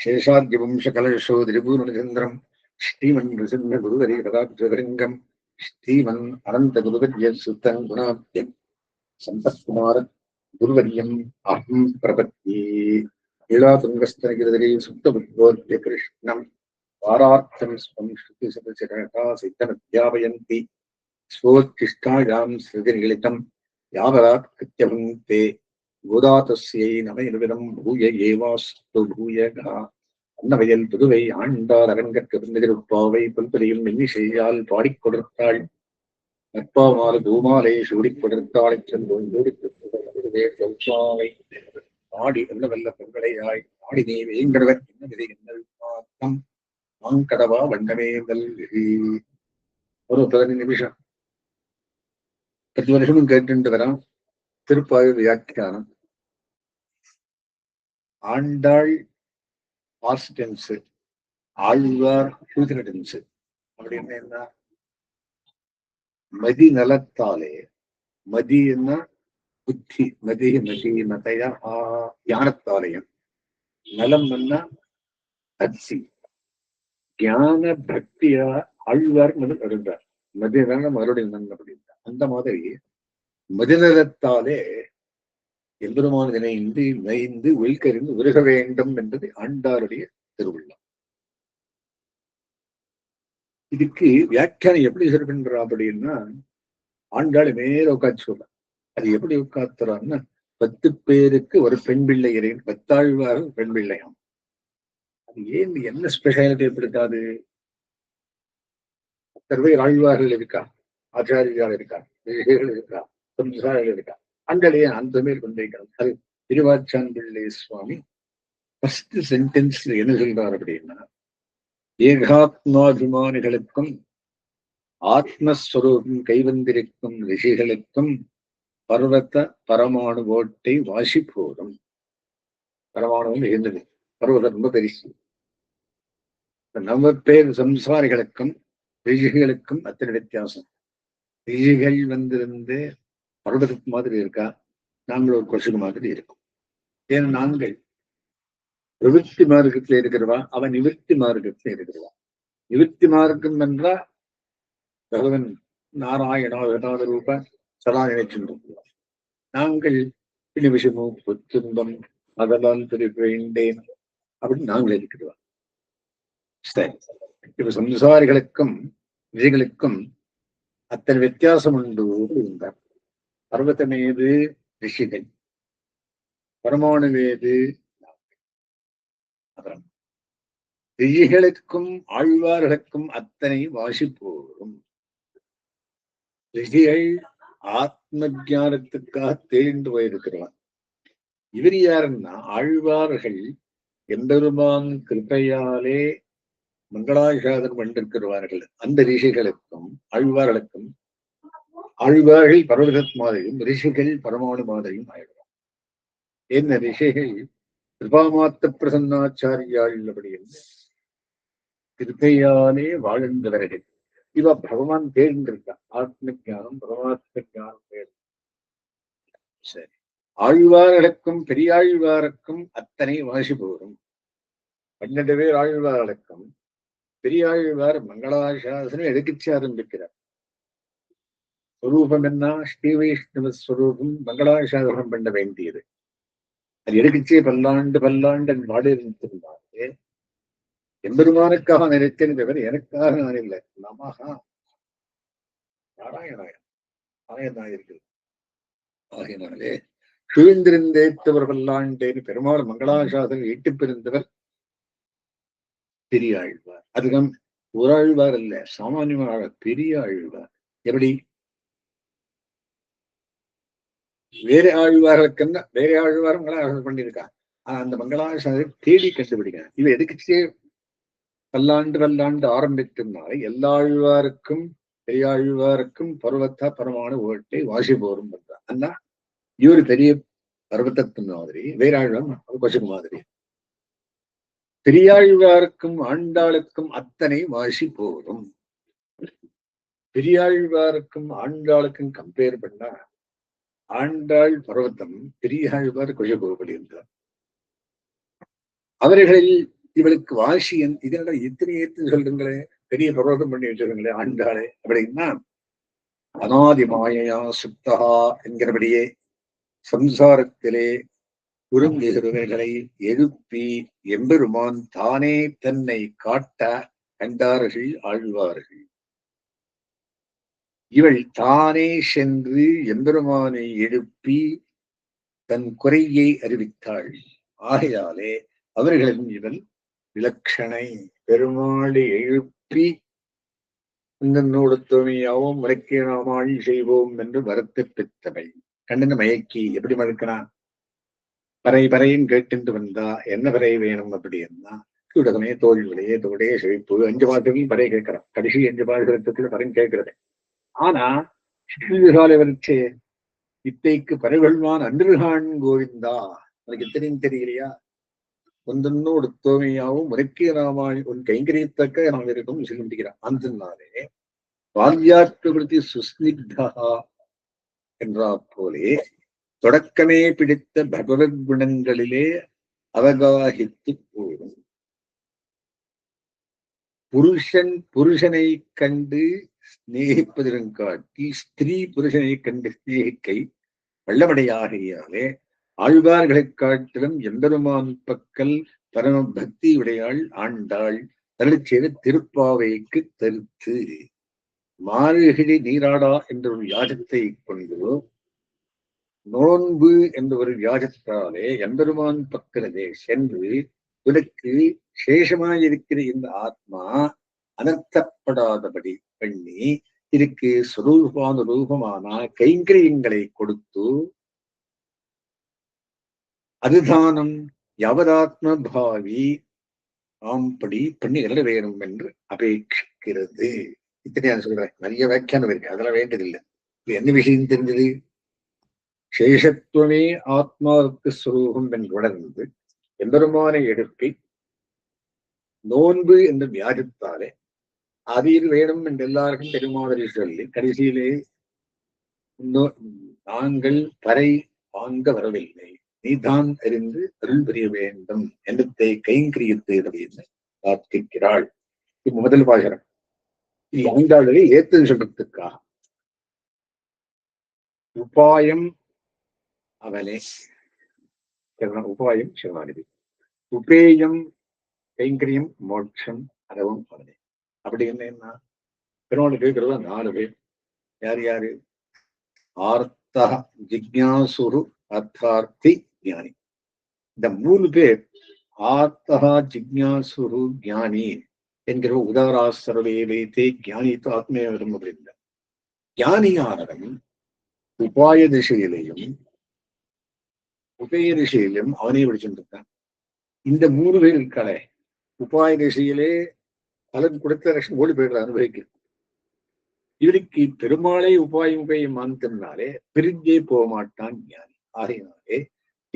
சேஷாத்யவம்சகலஷோ திரிபூர்ணச்சந்திரம் ஸ்ரீமன் நிருசிம்ம குருவரி கதாபிரங்கம் ஸ்ரீமன் அனந்த குருவரிய சுத்தன் குணாப்தியம் சம்பத்குமார குருவரியம் அகம் பிரபத்தி ஈழாதுங்கஸ்தனகிரதரே சுத்தபுத்தோர்ய கிருஷ்ணம் வாரார்த்தம் ஸ்வம் ஸ்ருதி சதசிரகா சித்தமத்யாபயந்தி ஸ்வோச்சிஷ்டாயாம் ஸ்ருதிநிலிதம் யாவராத் கிருத்தியபுங்கே கோதாதஸ்யை நமையிடம் பூய ஏவாஸ்து பூயகா அன்னவையல் புதுவை ஆண்டார் அரங்கற்கு பிறந்திருப்பாவை புல்பலியும் மென்னிசையால் பாடிக் கொடுத்தாள். நட்பாமாறு பூமாலை சூடிக் கொடுத்தாள். செல்வம் ஆடி வெல்ல வெல்ல பொங்கலையாய் ஆடி நீ வேங்கடவர் என்ன விதை என்ன பார்த்தம் மாங்கடவா வண்ணமே வெல்வி ஒரு பதினஞ்சு நிமிஷம். பத்து வருஷமும் கேட்டு வரான். திருப்பாயு வியாக்கியானம். Andal past tense Alvar future tense அப்படின்னு என்ன? மதி நலத்தாலே மதி என்ன? புத்தி மதி மதி மதையா ஞானத்தாலயம். நலம் என்ன? அச்சி ஞான பக்தியா ஆழ்வார் இருந்தார் மதியான மறுபடியும் அப்படின்னா அந்த மாதிரி மதிநலத்தாலே எம்பெருமான் இணைந்து நைந்து உயிர்கறிந்து உருக வேண்டும் என்பது ஆண்டாருடைய திருவிழா இதுக்கு வியாக்கியானம் எப்படி சொல்கின்றா அப்படின்னா ஆண்டாள் மேல உட்காந்து சொல்ல அது எப்படி உட்காத்துறான்னா பத்து பேருக்கு ஒரு பெண் பிள்ளை இறைவன் பத்தாழ்வாரும் பெண் பிள்ளையாம். அது ஏன் என்ன ஸ்பெஷாலிட்டி இருக்காது பத்தர் பேர் ஆழ்வார்கள் இருக்கா ஆச்சாரியால் இருக்கா இருக்கா? சம்சாரிகள் இருக்கா? அங்கலே அந்த மேல் திருவாச்சான் பிள்ளை சுவாமி. ஃபர்ஸ்ட் சென்டென்ஸ்ல என்ன சொல்றார் அப்படின்னா ஏகாத்மாபிமானிகளுக்கும் ஆத்மஸ்வரூபம் கைவந்திருக்கும் ரிஷிகளுக்கும் பர்வத்த பரமாணு ஓட்டை வாசி போதும் பரமாணுவும் இருந்தது பர்வதம் ரொம்ப பெருசு. நம்ம பேர் சம்சாரிகளுக்கும் ரிஷிகளுக்கும் அத்தனை வித்தியாசம். ரிஷிகள் வந்திருந்து பர்வதத்து மாதிரி இருக்கா? நாங்கள் ஒரு கொசுகு மாதிரி இருக்கும். ஏன்னா நாங்கள் பிரவೃತ್ತಿ மார்க்கத்துல இருக்கிறவா? அவன் நிவர்த்தி மார்க்கத்துல இருக்கிறவா? நிவர்த்தி மார்க்கம் என்றா பகவன் நாராயணோ வேதாத ரூப சதா நினைச்சுருக்கிறோம் நாங்கள் நிமிஷமோ துன்பம் அதனால் வேண்டேன் அப்படின்னு நாங்கள் இருக்கிறவா சரி. இப்ப சம்சாரிகளுக்கும் விதிகளுக்கும் அத்தனை வித்தியாசம் உண்டு. என்றார் பர்வதமேது ரிஷிகள். பரமாணுவேது ரிஷிகளுக்கும் ஆழ்வார்களுக்கும் அத்தனை வாசிப்போரும். ரிஷிகள் ஆத்ம ஜானத்துக்காக தேர்ந்து போயிருக்கிறார். இவர் யாருன்னா ஆழ்வார்கள் எம்பெருமான் கிருப்பையாலே மங்களாசாதனம் கொண்டிருக்கிறார்கள் அந்த ரிஷிகளுக்கும் ஆழ்வார்களுக்கும் ஆழ்வார்கள் பர்வதத் மாதிரியும் ரிஷிகள் பரமானு மாதிரியும் ஆயிடுவார். என்ன ரிஷிகள்? கிருபாமாத்த பிரசன்னாச்சாரியாள் அப்படி என்று கிருப்பையாலே வாழ்ந்தவர்கள். இவ பகவான் தேர்ந்திருக்கா ஆத்ம ஜானம் பரமாத்ம ஜானம் தேர்ந்து சரி. ஆழ்வார்களுக்கும் பெரியாழ்வாருக்கும் அத்தனை வாசி போரும். பன்னெண்டு பேர் ஆழ்வார்களுக்கும் பெரியாழ்வார் மங்களாசாசனம் எடுக்கச்சு ஆரம்பிக்கிறார் ஸ்வரூபம் என்ன ஸ்ரீ வைஷ்ணவ ஸ்வரூபம் மங்களாசாதனம் பண்ண வேண்டியது. அது எடுக்கச்சே பல்லாண்டு பல்லாண்டு பாடு இருந்திருந்தாலே எம்பெருமானுக்காக நினைத்தேன் தவிர எனக்காக நான் இல்லை. நமகா நாராயணாயன் நாராயணாயிருக்கிறது ஆகினாலே சுழிந்திருந்தேத்தவர் பல்லாண்டேன்னு பெருமாள் மங்களாசாசனம் ஈட்டு பிரிந்தவர் பெரிய ஆழ்வார் அதுகம் ஒரு ஆழ்வார் அல்ல சாமானியமாக பெரிய ஆழ்வார் எப்படி? வேற ஆழ்வார்களுக்கு வேற ஆழ்வார் மங்களாசாசனம் பண்ணியிருக்காங்க. அந்த மங்களாசாசனை தேடி கண்டுபிடிக்கிறாங்க இவ எதுக்கு பல்லாண்டு பல்லாண்டு ஆரம்பித்திருந்தால் எல்லா ஆழ்வாருக்கும் பெரியாழ்வாருக்கும் பருவத்தா பரமான ஓட்டை வாசி போரும் பண்றார் அண்ணா இவரு பெரிய பர்வத்தத்தின் மாதிரி வேறாழ்வார் கொசுக்கு மாதிரி. பெரியாழ்வாருக்கும் ஆண்டாளுக்கும் அத்தனை வாசி போரும். பெரியாழ்வாருக்கும் ஆண்டாளுக்கும் கம்பேர் பண்ணா ஆண்டாள் பர்வத்தம் பெரியாழ்வார் கொஷகோபலி என்றார். அவர்களில் இவளுக்கு வாசியன் இதனோட இத்தனை ஏத்து சொல்றீங்களே பெரிய பர்வதம் பண்ணி வச்சிருங்களே ஆண்டாளே அப்படின்னா அனாதி மாயையா சுத்தகா என்கிறபடியே சம்சாரத்திலே உருங்குகிறவர்களை எழுப்பி எம்பெருமான் தானே தன்னை காட்ட கண்டார்கள் ஆழ்வார்கள். இவள் தானே சென்று எம்பெருமானை எழுப்பி தன் குறையை அறிவித்தாள். ஆகையாலே அவர்களின் இவள் விலட்சணை பெருமாளை எழுப்பி உன்னோடு துணையாவும் முறைக்கே செய்வோம் என்று வரத்து பெற்றவை கண்டன மயக்கி எப்படி மறுக்கிறான்? பறை பறையும் கேட்டு வந்தா என்ன பறை வேணும் அப்படின்னா உடனே தோல்வியே தோடைய செழிப்பு அஞ்சு மாதத்துக்கும் பறை கேட்கிறான். கடைசி அஞ்சு மாதத்துக்குள்ள பறையும் கேட்கிறதே. ஆனா காலை வரிச்சே இத்தைக்கு பறைகொள்வான் அன்றுகான் கோவிந்தா. எனக்கு இத்தனையும் தெரியலையா? ஒன்றோடு தோமையாவும் முறைக்கிய ராமாய் உன் கைங்கரியத்தக்க நாம் இருக்கும் சொல்லிக்கிறான் அந்த நாளே பால்யாற்றுபடுத்தி சுஸ்னிக்தா என்றா போலே தொடக்கமே பிடித்த பகவத் குணங்களிலே அவகாகித்து போயிடும் புருஷன் புருஷனை கண்டு சிநேகிப்பதிலும் காட்டி ஸ்திரீ புருஷனை கண்டு சிநேகிக்கை வல்லமடையாகையாலே ஆழ்வார்களைக் காட்டிலும் எம்பெருமான் பக்கல் பரம பக்தி உடையாள் ஆண்டாள் தருள் திருப்பாவைக்கு தருத்து மாறுகிழி நீராடா என்ற ஒரு யாஜத்தை கொண்டு நோன்பு என்ற ஒரு வியாஜத்தாலே எம்பெருமான் பக்கத்திலே சென்று உனக்கு சேஷமாயிருக்கிற இந்த ஆத்மா அனர்த்தப்படாதபடி பண்ணி இதுக்கு சுரூபான ரூபமான கைங்கரியங்களை கொடுத்து அதுதானம் யவதாத்ம பாவி ஆம்படி பண்ணிகள் வேணும் என்று அபேட்சிக்கிறது. இத்தனை நான் சொல்றேன். நிறைய வியாக்கியானம் இருக்கு. அதெல்லாம் வேண்டியதில்லை. இது என்ன விஷயம் தெரிஞ்சது? சேஷத்துவமே ஆத்மாவுக்கு சுரூபம் என்று உணர்ந்து எம்பெருமானை எடுப்பை நோன்பு என்று வியாஜித்தாலே அதில் வேணும் என்று எல்லாருக்கும் பெருமாதிரி சொல்லி கடைசியிலே நாங்கள் பறை வாங்க வரவில்லை. நீதான் அறிந்து அருள் புரிய வேண்டும் என்னத்தை கைங்கரியத்தை பிரார்த்திக்கிறாள். இப்ப முதல் பாசனம் இது ஐந்தாளரை ஏத்து சொல்றதுக்காக. உபாயம் அவனே. உபாயம் சிவனாநிதி உபேயம் கைங்கரியம் மோட்சம் அறவும் அவனே. அப்படி என்னன்னா பெருமாள் கேட்கறது நாலு பேர் யார் யாரு? ஆர்த்த ஜிக்யாசுரு அர்த்தார்த்தி ஞானி. இந்த மூணு பேர் ஆர்த்தா ஜிக்யாசுரு ஞானி என்கிற உதாரா சர்வே வைத்தே ஞானித்து ஆத்மேவரும் அப்படின்ற ஞானியானவன் உபாய திசையிலையும் உபய திசையிலும் அவனே படிச்சுட்டு இந்த மூணு பேர் இருக்காளே உபாய திசையிலே பலன் கொடுத்த லட்சம் ஓடி போயிடுற அனுபவிக்கு. இவருக்கு பெருமாளை உபாயம் உபயம் பிரிஞ்சே போக மாட்டான் ஞானி. ஆகையினாலே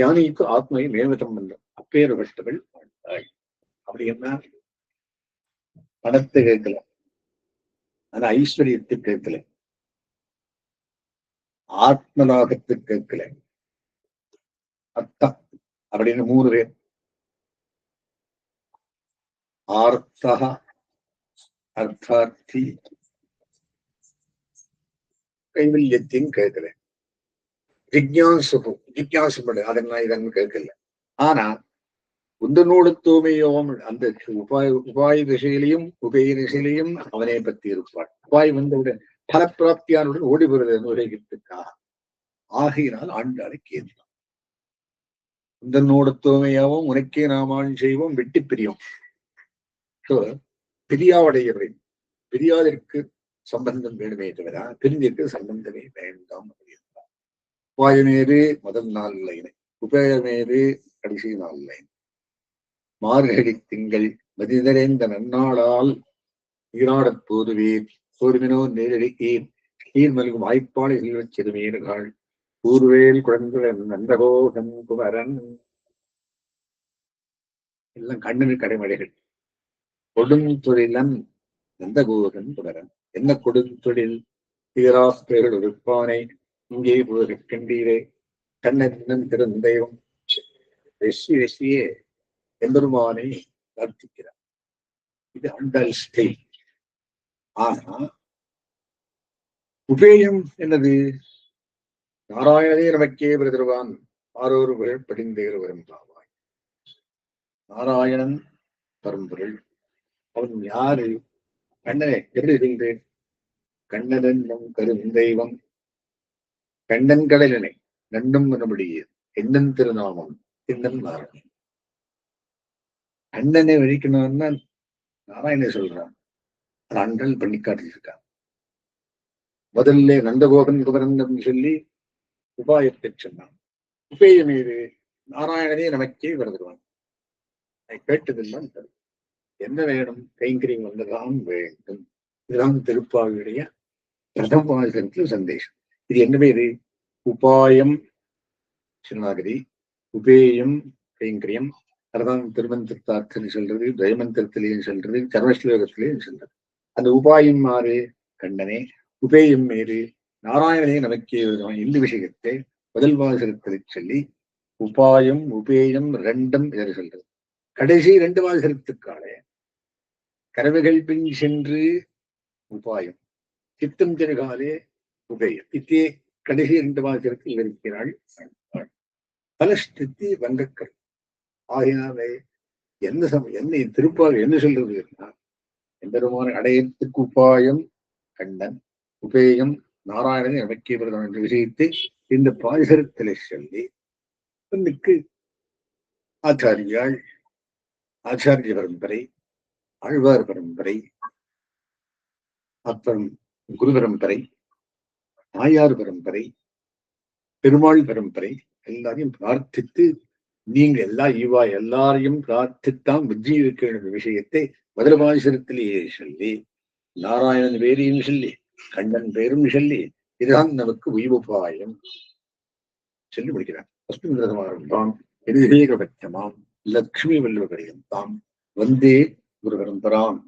ஞானிக்கு ஆத்மையை மேவதம் பண்றான் அப்பேற்பட்டவள் வாழ்ந்தாள் அப்படி என்ன? பணத்தை கேட்கல. ஆனா ஐஸ்வர்யத்தை கேட்கல. ஆத்மலாகத்தை கேட்கல. அத்தம் அப்படின்னு மூணு பேர் ஆர்த்தக அர்த்தார்த்தி கைவல்யத்தையும் கேட்கல. ஜிக்யாசு ஜிக்யாசு அதை நான் இதன்னு கேட்கல. ஆனா உந்தனோடு தூய்மையோம் அந்த உபாய உபாய திசையிலையும் உபய திசையிலையும் அவனை பத்தி இருப்பாள். உபாய் வந்தவுடன் பலப்பிராப்தியானுடன் ஓடி வருவது உலகத்துக்காக ஆகையினால் ஆண்டாளை கேட்கலாம் உந்தனோடு தூமையாவும் உனக்கே நாமான் செய்வோம் வெட்டி பிரியும். பிரியாவுடையவை பிரியாதிற்கு சம்பந்தம் வேணுமே தவிர பிரிஞ்சிற்கு சம்பந்தமே வேண்டாம் அப்படின்றார். உபாயமேறு முதல் நாள் லைனை உபயமேறு கடைசி நாள் லைன். மார்கழி திங்கள் மதிதரைந்த நன்னாளால் நீராடப் போதுவீர் போதுமினோ நேரடிக்கீர் கீழ் மல்கும் வாய்ப்பாடு செல்வச் சிறுமீர்கள் கூறுவேல் குழந்தை நந்தகோகன் குமரன். எல்லாம் கண்ணனு கடைமடைகள். கொடுந்தொழிலன் நந்தகோகன் தொடரன் என்ன கொடுந்தொழில் தீராஸ்தேர்கள் இருப்பானை இங்கே கண்டீரே கண்ணன் திறந்தெய்வம் வெசி வெசியே எம்பெருமானை வர்த்திக்கிறார் இது ஆண்டாள் ஸ்டைல் ஆனா உபேயம் என்னது? நாராயணே நமக்கே பிரதிருவான். ஆரோரு படிந்தேறுவரும் படிந்தேறு வரும் பாவாய் நாராயணன் பரம்பொருள் அவன் யாரு? கண்ணனே எப்படி இருந்தேன் கண்ணனன் நம் கருந்தெய்வம் கண்ணன் கடலினை நண்டும் நம்முடைய எண்ணன் திருநாமம் எண்ணன் நாராயணன் அண்ணனை வழிக்கணும்னா நாராயணன் சொல்றான்? ஆண்கள் பண்ணி காட்டியிருக்கான். முதல்ல நந்தகோபன் குமரன் சொல்லி உபாயத்தை சொன்னான். உபேயம் மீது நாராயணனே நமக்கே வருதுவான் கேட்டதெல்லாம் தரும். என்ன வேணும்? கைங்கரியம் வந்ததான் வேண்டும். இதுதான் திருப்பாவியுடைய பிரதம வாசகத்தில் சந்தேஷம் இது என்ன பேரு உபாயம் சின்னாகரி உபேயம் கைங்கரியம். அதுதான் திருமந்திரத்தார்த்தம் சொல்றது ஜெயமந்திரத்திலேயும் சொல்றது சர்வஸ்லோகத்திலேயும் சொல்றது. அந்த உபாயம் மாறு கண்ணனே. உபேயம் மேறு நாராயணனே நமக்கே வருவான் இந்த விஷயத்தை முதல் வாசகத்தில் சொல்லி உபாயம் உபேயம் ரெண்டும் என்று சொல்றது. கடைசி ரெண்டு வாசகத்துக்கான கரவைகள் பின் சென்று உபாயம். சித்தம் தெருகாலே உபயம். இத்தே கடைசி இரண்டு வாசகத்தில் இருக்கிறாள். பலஸ்தித்தி வங்கக்கர் ஆகினாலே என்ன சம என்ன திருப்பாக என்ன சொல்றது எம்பெருமான அடையத்துக்கு உபாயம் கண்ணன் உபேயம் நாராயணன் நமக்கே பிரதம் என்ற விஷயத்தை இந்த பாசரத்திலே சொல்லி பெண்ணுக்கு ஆச்சாரியாள் ஆச்சாரிய பரம்பரை ஆழ்வார் பரம்பரை அப்புறம் குரு பரம்பரை தாயார் பரம்பரை பெருமாள் பரம்பரை எல்லாரையும் பிரார்த்தித்து நீங்க எல்லா இவா எல்லாரையும் பிரார்த்தித்தான் புத்தி இருக்கிற விஷயத்தை மதுரபாசுரத்திலேயே சொல்லி நாராயணன் பேரையும் சொல்லி கண்ணன் பேரும் சொல்லி இதுதான் நமக்கு உய்வுபாயம். சொல்லி முடிக்கிறார். அஸ்மின் எதிரேகபட்சமாம் லக்ஷ்மி வல்லுவரையும் தாம் வந்தே குரு பரம்பராம்